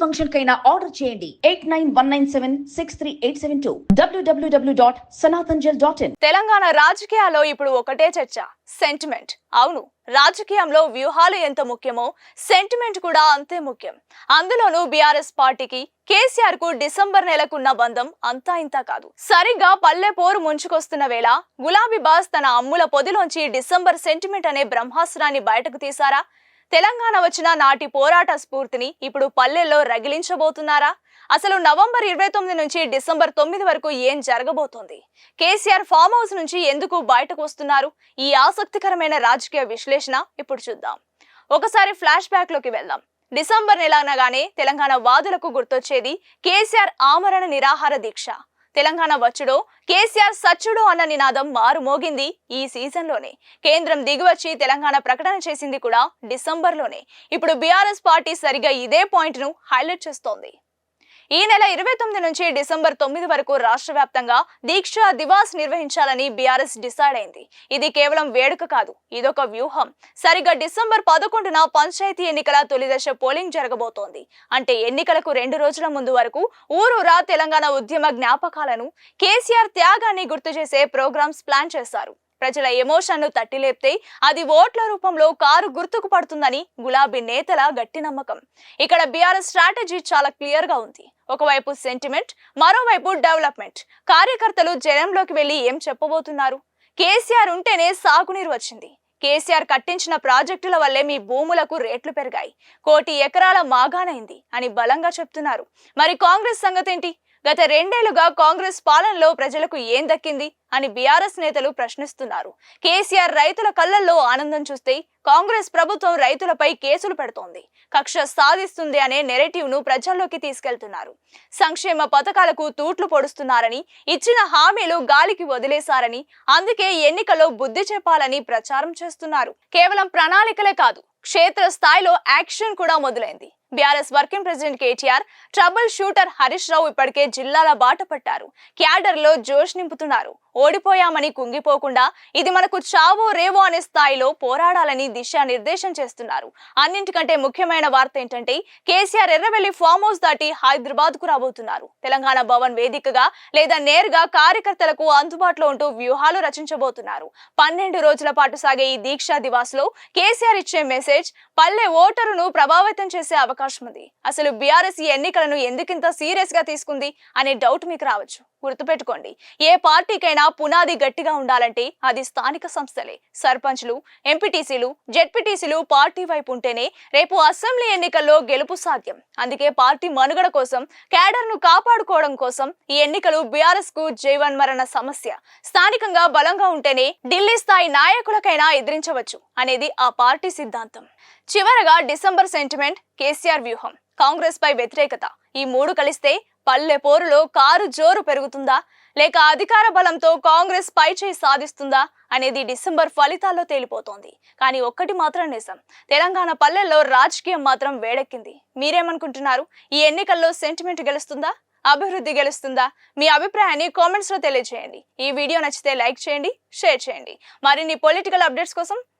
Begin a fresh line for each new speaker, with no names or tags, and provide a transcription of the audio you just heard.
Function కైనా order చేయండి. Eight nine one nine seven six three eight seven two. డబ్ల్యూడబ్ల్యూడబ్ల్యూ dot సనాతన్జల్ dot in.
Telangana రాజకీయాల్లో ఇప్పుడు ఒకటే చర్చ సెంటిమెంట్ అవును రాజకీయంలో వ్యూహాలు ఎంత ముఖ్యమో సెంటిమెంట్ కూడా అంతే ముఖ్యం. అందులోనూ బీఆర్ఎస్ పార్టీకి కేసీఆర్కు డిసెంబర్ నెలకున్న బంధం అంతా ఇంత కాదు. సరిగ్గా పల్లె పోరు ముంచుకొస్తున్న వేళ గులాబీ బాస్ తన అమ్ముల పొదిలోంచి డిసెంబర్ సెంటిమెంట్ అనే బ్రహ్మాస్త్రాన్ని బయటకు తీశారా? తెలంగాణ వచ్చిన నాటి పోరాట స్ఫూర్తిని ఇప్పుడు పల్లెల్లో రగిలించబోతున్నారా? అసలు నవంబర్ ఇరవై తొమ్మిది నుంచి డిసెంబర్ తొమ్మిది వరకు ఏం జరగబోతోంది? కేసీఆర్ ఫామ్ హౌస్ నుంచి ఎందుకు బయటకు వస్తున్నారు? ఈ ఆసక్తికరమైన రాజకీయ విశ్లేషణ ఇప్పుడు చూద్దాం. ఒకసారి ఫ్లాష్ బ్యాక్లోకి వెళ్దాం. డిసెంబర్ నెల అనగానే తెలంగాణ వాదులకు గుర్తొచ్చేది కేసీఆర్ ఆమరణ నిరాహార దీక్ష. తెలంగాణ వచ్చుడో కేసీఆర్ సచ్చుడో అన్న నినాదం మారుమోగింది ఈ సీజన్లోనే కేంద్రం దిగివచ్చి తెలంగాణ ప్రకటన చేసింది కూడా డిసెంబర్లోనే ఇప్పుడు బీఆర్ఎస్ పార్టీ సరిగా ఇదే పాయింట్ను హైలైట్ చేస్తోంది. ఈ నెల ఇరవై తొమ్మిది నుంచి డిసెంబర్ తొమ్మిది వరకు రాష్ట్ర వ్యాప్తంగా దీక్ష దివాస్ నిర్వహించాలని బీఆర్ఎస్ డిసైడ్ అయింది. ఇది కేవలం వేడుక కాదు ఇదొక వ్యూహం. సరిగా డిసెంబర్ పదకొండున పంచాయతీ ఎన్నికల తొలిదశ పోలింగ్ జరగబోతోంది. అంటే ఎన్నికలకు రెండు రోజుల ముందు వరకు ఊరూరా తెలంగాణ ఉద్యమ జ్ఞాపకాలను కేసీఆర్ త్యాగాన్ని గుర్తు చేసే ప్రోగ్రామ్స్ ప్లాన్ చేశారు. ప్రజల ఎమోషన్లు తట్టిలేపితే అది ఓట్ల రూపంలో కారు గుర్తుకు పడుతుందని గులాబీ నేతల గట్టి నమ్మకం. ఇక్కడ బీఆర్ఎస్ స్ట్రాటజీ చాలా క్లియర్గా ఉంది. ఒకవైపు సెంటిమెంట్ మరోవైపు డెవలప్మెంట్ కార్యకర్తలు జనంలోకి వెళ్ళి ఏం చెప్పబోతున్నారు? కేసీఆర్ ఉంటేనే సాగునీరు వచ్చింది. కేసీఆర్ కట్టించిన ప్రాజెక్టుల వల్లే మీ భూములకు రేట్లు పెరిగాయి. కోటి ఎకరాల మాగానైంది అని బలంగా చెప్తున్నారు. మరి కాంగ్రెస్ సంగతేంటి? గత రెండేళ్ళుగా కాంగ్రెస్ పాలనలో ప్రజలకు ఏం దక్కింది అని బీఆర్ఎస్ నేతలు ప్రశ్నిస్తున్నారు. కేసీఆర్ రైతుల కళ్ళల్లో ఆనందం చూస్తే కాంగ్రెస్ ప్రభుత్వం రైతులపై కేసులు పెడుతోంది. కక్ష సాధిస్తుంది అనే నెరేటివ్ను ప్రజల్లోకి తీసుకెళ్తున్నారు. సంక్షేమ పథకాలకు తూట్లు పొడుస్తున్నారని ఇచ్చిన హామీలు గాలికి వదిలేశారని అందుకే ఎన్నికల్లో బుద్ధి చెప్పాలని ప్రచారం చేస్తున్నారు. కేవలం ప్రణాళికలే కాదు క్షేత్ర స్థాయిలో యాక్షన్ కూడా మొదలైంది. BRS working president KTR trouble shooter Harish Rao ఇప్పటికే జిల్లాల బాట పట్టారు. క్యాడర్లో జోష్ నింపుతున్నారు. ఓడిపోయామని కుంగిపోకుండా ఇది మనకు చావో రేవో అనే స్థాయిలో పోరాడాలని దిశానిర్దేశం చేస్తున్నారు. అన్నింటికంటే ముఖ్యమైన వార్త ఏంటంటే కేసీఆర్ ఎర్రవెల్లి ఫామ్ హౌస్ దాటి హైదరాబాద్కు రాబోతున్నారు. తెలంగాణ భవన్ వేదికగా లేదా నేరుగా కార్యకర్తలకు అందుబాటులో ఉంటూ వ్యూహాలు రచించబోతున్నారు. పన్నెండు రోజుల పాటు సాగే ఈ దీక్షా దివాస్లో కేసీఆర్ ఇచ్చే మెసేజ్ పల్లె ఓటరును ప్రభావితం చేసే అవకాశం ఉంది. అసలు బీఆర్ఎస్ ఈ ఎన్నికలను ఎందుకింత సీరియస్గా తీసుకుంది అనే డౌట్ మీకు రావచ్చు. గుర్తుపెట్టుకోండి ఏ పార్టీకైనా పునాది గట్టిగా ఉండాలంటే అది స్థానిక సంస్థలే. సర్పంచ్లు ఎంపీటీసీలు జెడ్పీటీసీలు పార్టీ వైపు ఉంటేనే రేపు అసెంబ్లీ ఎన్నికల్లో గెలుపు సాధ్యం. అందుకే పార్టీ మనుగడ కోసం క్యాడర్ను కాపాడుకోవడం కోసం ఈ ఎన్నికలు బీఆర్ఎస్కు జీవన్మరణ సమస్య. స్థానికంగా బలంగా ఉంటేనే ఢిల్లీ స్థాయి నాయకులకైనా ఎదిరించవచ్చు. అనేది ఆ పార్టీ సిద్ధాంతం. చివరగా డిసెంబర్ సెంటిమెంట్ కేసీఆర్ వ్యూహం. కాంగ్రెస్ పై వ్యతిరేకత. ఈ మూడు కలిస్తే పల్లె పోరులో కారు జోరు పెరుగుతుందా? లేక అధికార బలంతో కాంగ్రెస్ పై చేయి సాధిస్తుందా? అనేది డిసెంబర్ ఫలితాల్లో తేలిపోతోంది. కానీ ఒక్కటి మాత్రం నిజం. తెలంగాణ పల్లెల్లో రాజకీయం మాత్రం వేడెక్కింది. మీరేమనుకుంటున్నారు? ఈ ఎన్నికల్లో సెంటిమెంట్ గెలుస్తుందా? అభివృద్ధి గెలుస్తుందా? మీ అభిప్రాయాన్ని కామెంట్స్లో తెలియజేయండి. ఈ వీడియో నచ్చితే లైక్ చేయండి షేర్ చేయండి. మరిన్ని పొలిటికల్ అప్డేట్స్ కోసం